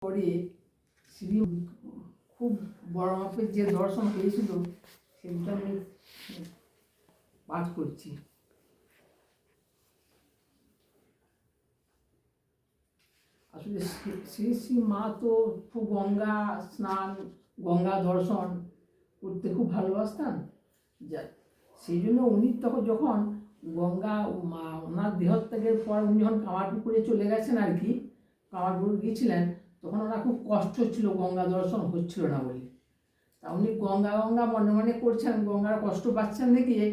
পরে শ্রী খুব বড় মাপের যে দর্শন পেয়েছিল, সেটা আমি পাঠ করছি। আসলে শ্রী- শ্রী মা তো খুব গঙ্গা স্নান, গঙ্গা দর্শন করতে খুব ভালোবাসতেন। যা সেই জন্য উনি তখন যখন গঙ্গা মা- ওনার দেহত্যাগের পর উনি যখন কামারপুকুরে চলে গেছেন আর কি, কামারপুকুর গিয়েছিলেন তখন ওরা খুব কষ্ট হচ্ছিল গঙ্গা দর্শন হচ্ছিল না বলে। তা উনি গঙ্গা গঙ্গা মনে মনে করছেন, গঙ্গার কষ্ট পাচ্ছেন দেখিয়ে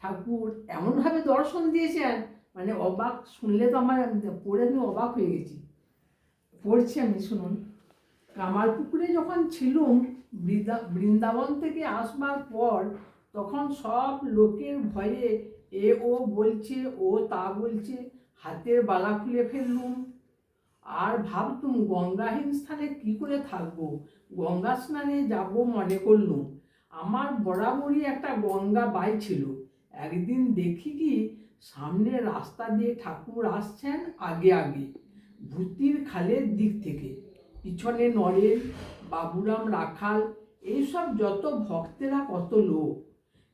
ঠাকুর এমনভাবে দর্শন দিয়েছেন মানে অবাক, শুনলে তো আমার পড়ে আমি অবাক হয়ে গেছি। পড়ছি আমি, শুনুন। কামারপুকুরে যখন ছিলুম বৃন্দা বৃন্দাবন থেকে আসবার পর তখন সব লোকের ভয়ে এ ও বলছে, ও তা বলছে, হাতের বালা খুলে ফেললুম। আর ভাবতুম গঙ্গাহীন স্থানে কি করে থাকব। গঙ্গা স্নানে যাব মনে করলুম। আমার বরাবরই একটা গঙ্গা বাই ছিল। একদিন দেখি কি, সামনে রাস্তা দিয়ে ঠাকুর আসছেন আগে আগে ভূতির খালের দিক থেকে। পিছনে নরেন, বাবুরাম, রাখাল, এইসব যত ভক্তেরা কত লোক।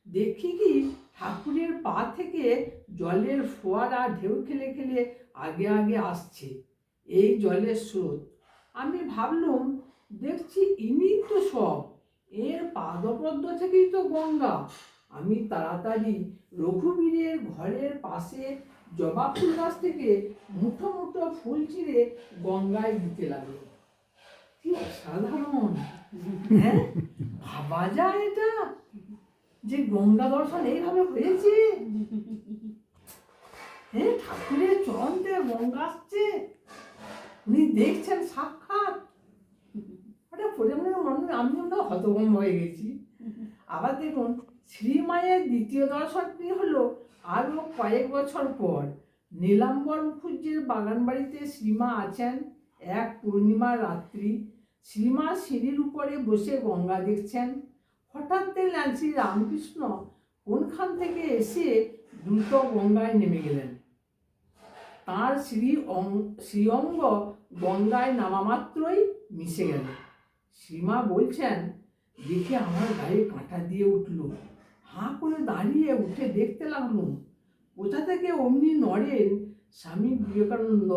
দেখি কি, ঠাকুরের পা থেকে জলের ফোয়ারা ঢেউ খেলে খেলে আগে আগে আসছে। এই জলের স্রোত। আমি ভাবলুম, দেখছি ইনি তো সব। এর পাদপদ্ম থেকেই তো গঙ্গা। আমি তাড়াতাড়ি রঘুবীরের ঘরের পাশে জবা ফুল গাছ থেকে মুঠো মুঠো ফুল চিরে গঙ্গায় দিতে লাগল কি অসাধারণ! হ্যাঁ ভাবা যায় এটা যে গঙ্গা দর্শন এইভাবে হয়েছে। হ্যাঁ ঠাকুরের থেকে গঙ্গা আসছে। উনি দেখছেন সাক্ষাৎ। ওটা পড়ে মনে আমি আমরা হতভম্ব হয়ে গেছি। আবার দেখুন শ্রীমায়ের দ্বিতীয় দর্শনটি হলো? আরও কয়েক বছর পর নীলাম্বর মুখুজ্জের বাগান বাড়িতে শ্রীমা আছেন এক পূর্ণিমা রাত্রি। শ্রীমা সিঁড়ির উপরে বসে গঙ্গা দেখছেন। হঠাৎ দেখলেন শ্রী রামকৃষ্ণ কোনখান থেকে এসে দ্রুত গঙ্গায় নেমে গেলেন। তার শ্রী শ্রীঅঙ্গ গঙ্গায় নামা মাত্রই মিশে গেল। শ্রীমা বলছেন, দেখে আমার গায়ে কাঁটা দিয়ে উঠল। হাঁ করে দাঁড়িয়ে উঠে দেখতে লাগলুম। কোথা থেকে অমনি নরেন স্বামী বিবেকানন্দ?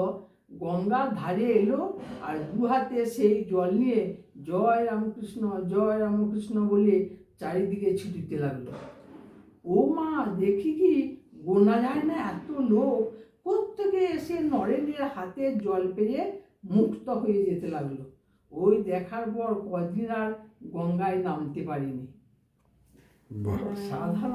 গঙ্গার ধারে এলো আর দু হাতে সেই জল নিয়ে জয় রামকৃষ্ণ জয় রামকৃষ্ণ বলে চারিদিকে ছুটিতে লাগল। ও মা, দেখি কি গোনা যায় না এত লোক? এসে নরেনের হাতে জল পেয়ে মুক্ত হয়ে যেতে লাগল। ওই দেখার পর কদিন আর গঙ্গায় নামতে পারিনি। সাধারণ